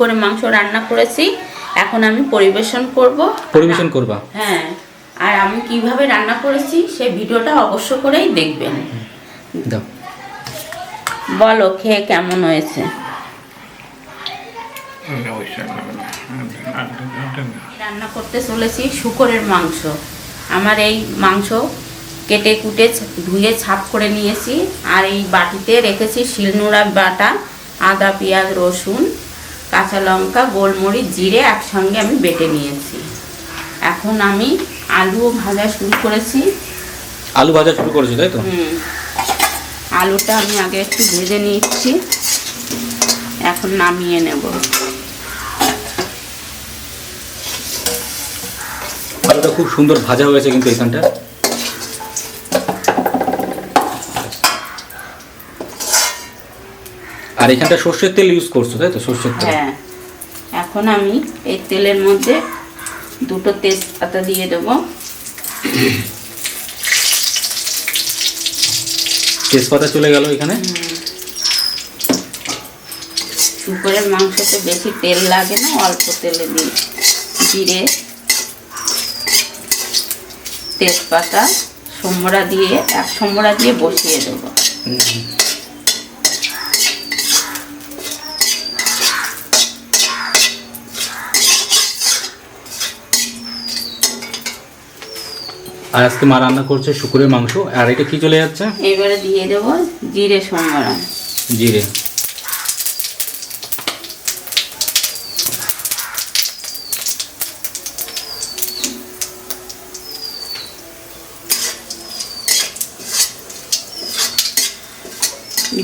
শুকরের মাংস রান্না করেছি। এখন আমি পরিবেশন করব। পরিবেশন করবা? হ্যাঁ। আর আমি কীভাবে রান্না করেছি সেই ভিডিওটা অবশ্য করেই দেখবেন। বলো খেয়ে কেমন হয়েছে? রান্না করতে চলেছি শুকরের মাংস। আমার এই মাংস কেটে কুটে ধুয়ে ছাপ করে নিয়েছি। আর এই বাটিতে রেখেছি শিলনোড়া বাটা আদা পেঁয়াজ রসুন। কাঁচা লঙ্কা গোলমরিচ জিরে একসঙ্গে আমি বেটে নিয়েছি। এখন আমি আলুও ভাজা শুরু করেছি। আলু ভাজা শুরু করেছি তাই তো? আলুটা আমি আগে একটু ভেজে নিচ্ছি। এখন নামিয়ে নেব। আলুটা খুব সুন্দর ভাজা হয়েছে কিন্তু এখানটা আর এখানটা সর্ষের তেল ইউজ করছ তাই তো? সর্ষের তেল। হ্যাঁ। এখন আমি এই তেলের মধ্যে দুটো তেজপাতা দিয়ে দেবো। তেজপাতা চলে গেল এখানে? শুকরের মাংসতে বেশি তেল লাগে না অল্প তেলে দিই জিরে তেজপাতা সম্বরা দিয়ে এক সম্বরা দিয়ে বসিয়ে দেবো। আর আজকে মা রান্না করছে শুকুরের মাংস। আর এটা কি চলে যাচ্ছে? এবারে দিয়ে দেবো জিরে সম্বরা জিরে।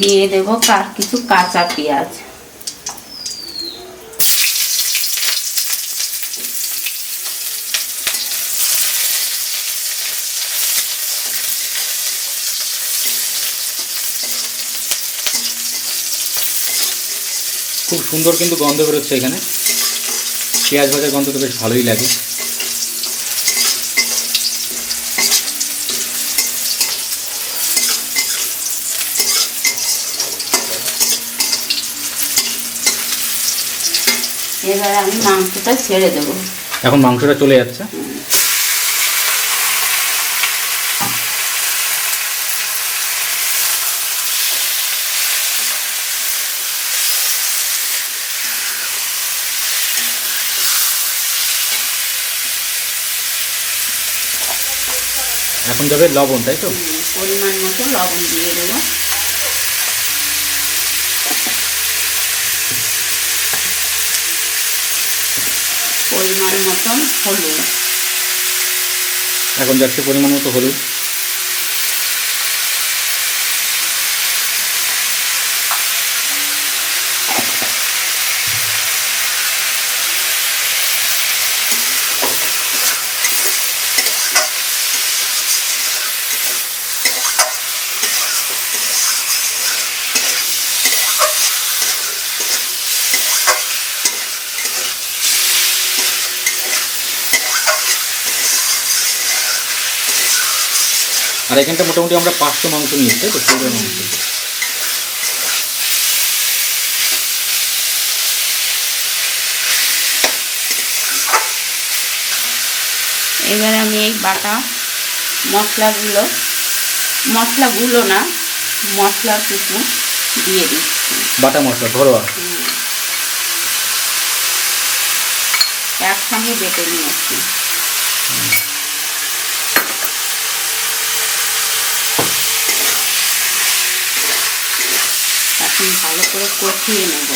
দিয়ে দেবো কার কিছু কাঁচা পেঁয়াজ। খুব সুন্দর কিন্তু গন্ধ বেরোচ্ছে এখানে। পেঁয়াজ ভাজার গন্ধ তো বেশ ভালোই লাগে। এবারে আমি মাংসটা ছেড়ে দেবো। এখন মাংসটা চলে যাচ্ছে। এখন যাবে লবণ তাই তো? পরিমাণ মতো লবণ দিয়ে দেবো। পরিমাণ মতন হলুদ। এখন যাচ্ছে পরিমাণ মতো হলুদ। আর এখানটা মোটামুটি আমরা পাঁচশো মাংস নিয়েছি তাই তো? শুকুরের মাংস এবারে আমি এই বাটা মশলাগুলো মশলাগুলো না মশলা কিছু দিয়ে দিচ্ছি। বাটা মশলা ঘরোয়া? একসঙ্গে বেটে নিয়েছি। ভালো করে কষিয়ে নেব।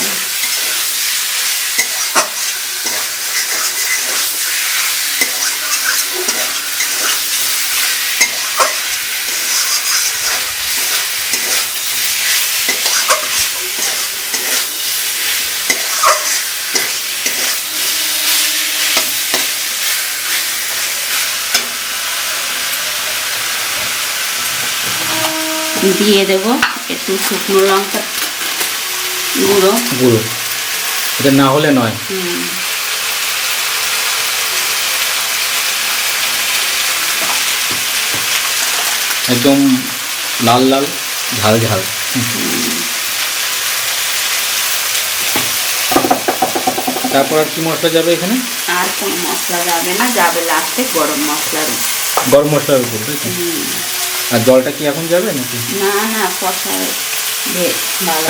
দিয়ে দেব একটু শুকনো লঙ্কা গুঁড়ো? গুঁড়ো। এটা না হলে নয়। একদম লাল লাল ঝাল ঝাল। তারপর আর কি মশলা যাবে এখানে? আর কোনো মশলা যাবে না যাবে লাস্টে গরম মশলার গরম মশলার উপর আর জলটা কি এখন যাবে নাকি? না না ভালো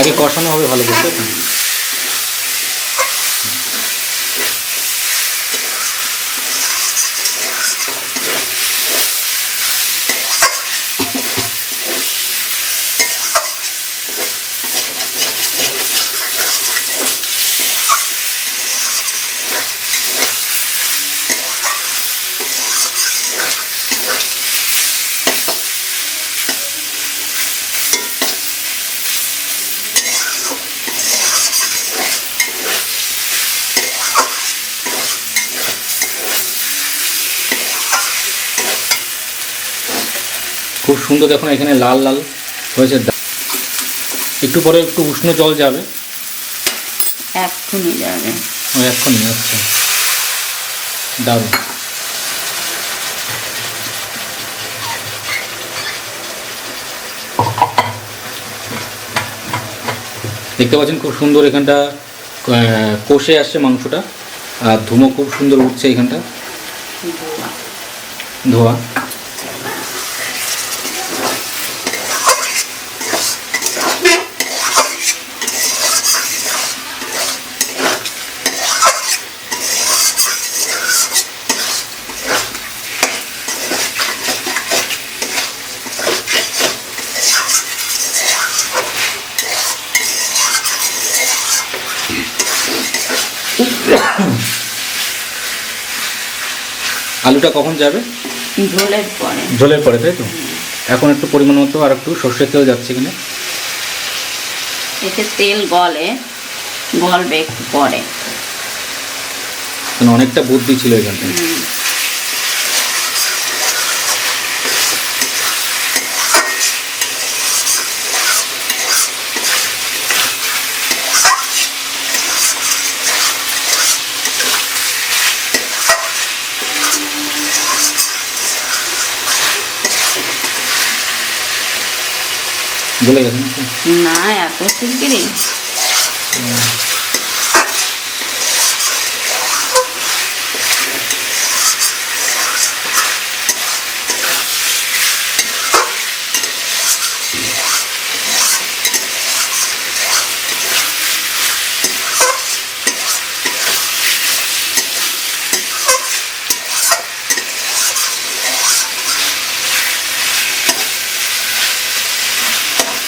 আগে। কষানো হবে ভালো করে তাই তো? খুব সুন্দর দেখুন এখানে লাল লাল হয়েছে। একটু পরে একটু উষ্ণ জল যাবে। এক্ষুনি যাবে। ওই এক্ষুনি আচ্ছা। দারুণ। দেখতে পাচ্ছেন খুব সুন্দর এখানটা কষে আসছে মাংসটা। আর ধুমো খুব সুন্দর উঠছে এখানটা। ধোয়া। আলুটা কখন যাবে? ঝোলের পরে। ঝোলের পরে তাই তো? এখন একটু পরিমাণ মতো আর একটু সর্ষের তেল যাচ্ছে এখানে এতে তেল গলে গলবে একটু পরে। কারণ অনেকটা বুদ্ধি ছিল এখানে হুম। বলে গেছে নাকি? না এত শিগগিরই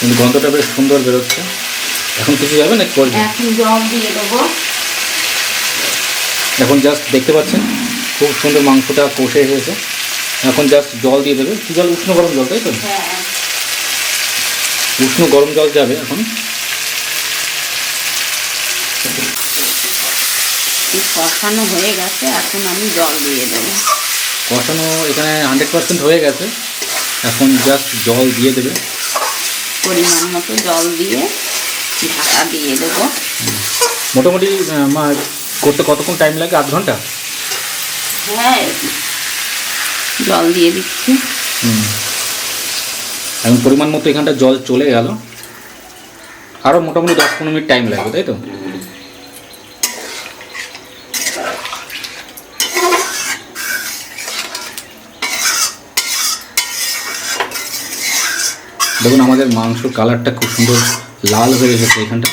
কিন্তু গন্ধটা বেশ সুন্দর বেরোচ্ছে। এখন কিছু যাবে না করবে? এখন জল দিয়ে দেবো। এখন জাস্ট দেখতে পাচ্ছেন খুব সুন্দর মাংসটা কষে এসেছে এখন জাস্ট জল দিয়ে দেবে। কি জল? উষ্ণ গরম জল তাই তো? হ্যাঁ। উষ্ণ গরম জল যাবে এখন। কষানো হয়ে গেছে এখন আমি জল দিয়ে দেবো। কষানো এখানে হান্ড্রেড পার্সেন্ট হয়ে গেছে। এখন জাস্ট জল দিয়ে দেবে। পরিমাণ মতো জল দিয়ে ঢাকা দিয়ে দেবো। মোটামুটি মা করতে কতক্ষণ টাইম লাগে? আধ ঘণ্টা? হ্যাঁ জল দিয়ে দিচ্ছি। এখন পরিমাণ মতো এখানটা জল চলে গেল। আরও মোটামুটি দশ পনেরো মিনিট টাইম লাগবে তাই তো? দেখুন আমাদের মাংসর কালারটা খুব সুন্দর লাল হয়ে গেছে এখানটা।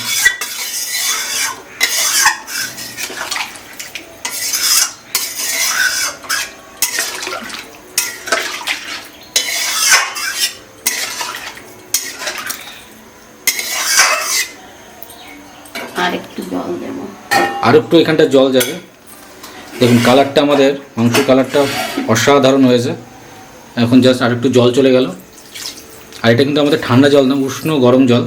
আর একটু এখানটা জল যাবে। দেখুন কালারটা আমাদের মাংসের কালারটা অসাধারণ হয়েছে। এখন জাস্ট আর একটু জল চলে গেল। আর এটা কিন্তু আমাদের ঠান্ডা জল না উষ্ণ গরম জল।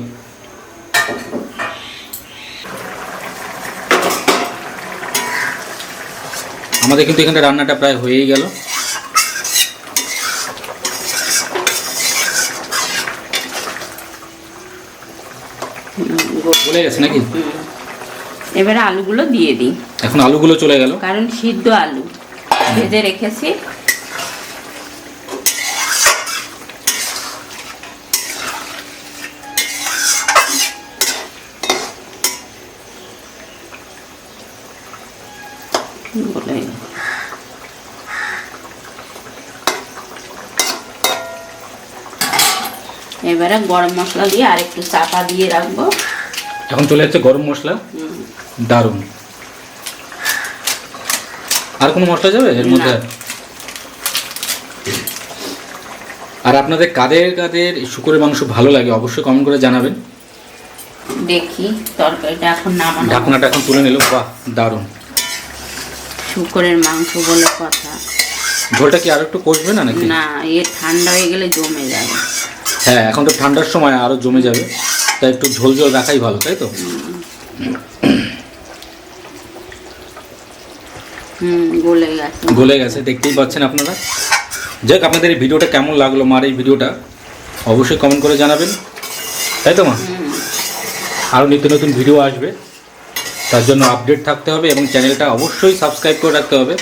আমাদের কিন্তু এখানে রান্নাটা প্রায় হয়েই গেল। বলে গেছে নাকি? এবারে আলুগুলো দিয়ে দিই। এখন আলুগুলো চলে গেল। কারণ সিদ্ধ আলু। ভেজে রেখেছি। বলে। এবারে গরম মশলা দিয়ে আর একটু চাপা দিয়ে রাখব। এখন চলে যাচ্ছে গরম মশলা। দারুণ। আর কোনো মশলা যাবে এর মধ্যে? আর আপনাদের কাদের কাদের শুকরের মাংস ভালো লাগে অবশ্যই কমেন্ট করে জানাবেন। দেখি তরকারিটা এখন নামানো ঢাকনাটা এখন তুলে নিল বাহ দারুণ। শুকরের মাংস বলে কথা। ঝোলটা কি আর একটু কষবে না নাকি? না এ ঠান্ডা হয়ে গেলে জমে যাবে হ্যাঁ এখন তো ঠান্ডার সময় আরও জমে যাবে। তাই একটু ঝোল ঝোল রাখাই ভালো তাই তো? গলে গেছে। গলে গেছে দেখতেই পাচ্ছেন আপনারা। যাক আপনাদের এই ভিডিওটা কেমন লাগল মার এই ভিডিওটা? অবশ্যই কমেন্ট করে জানাবেন। তাই তো মা? আরও নিত্য নতুন ভিডিও আসবে। তার জন্য আপডেট থাকতে হবে এবং চ্যানেলটা অবশ্যই সাবস্ক্রাইব করে রাখতে হবে।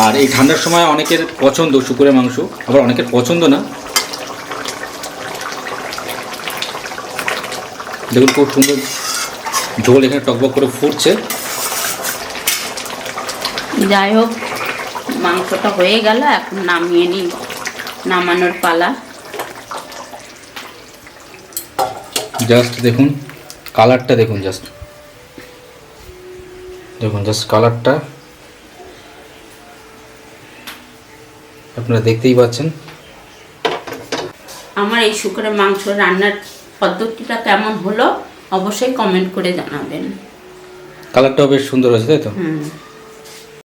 আর এই ঠান্ডার সময় অনেকের পছন্দ শুকুরের মাংস আবার অনেকের পছন্দ না। দেখুন খুব সুন্দর ঝোল এখানে টকবক করে ফুটছে। যাই হোক মাংসটা হয়ে গেল এখন নামিয়ে নিই নামানোর পালা। জাস্ট দেখুন কালারটা দেখুন জাস্ট দেখুন জাস্ট কালারটা আপনারা দেখতেই পাচ্ছেন। আমার এই শুকরের মাংস রান্নার পদ্ধতিটা কেমন হলো অবশ্যই কমেন্ট করে জানাবেন। কালারটাও বেশ সুন্দর আছে তাই তো? হুম।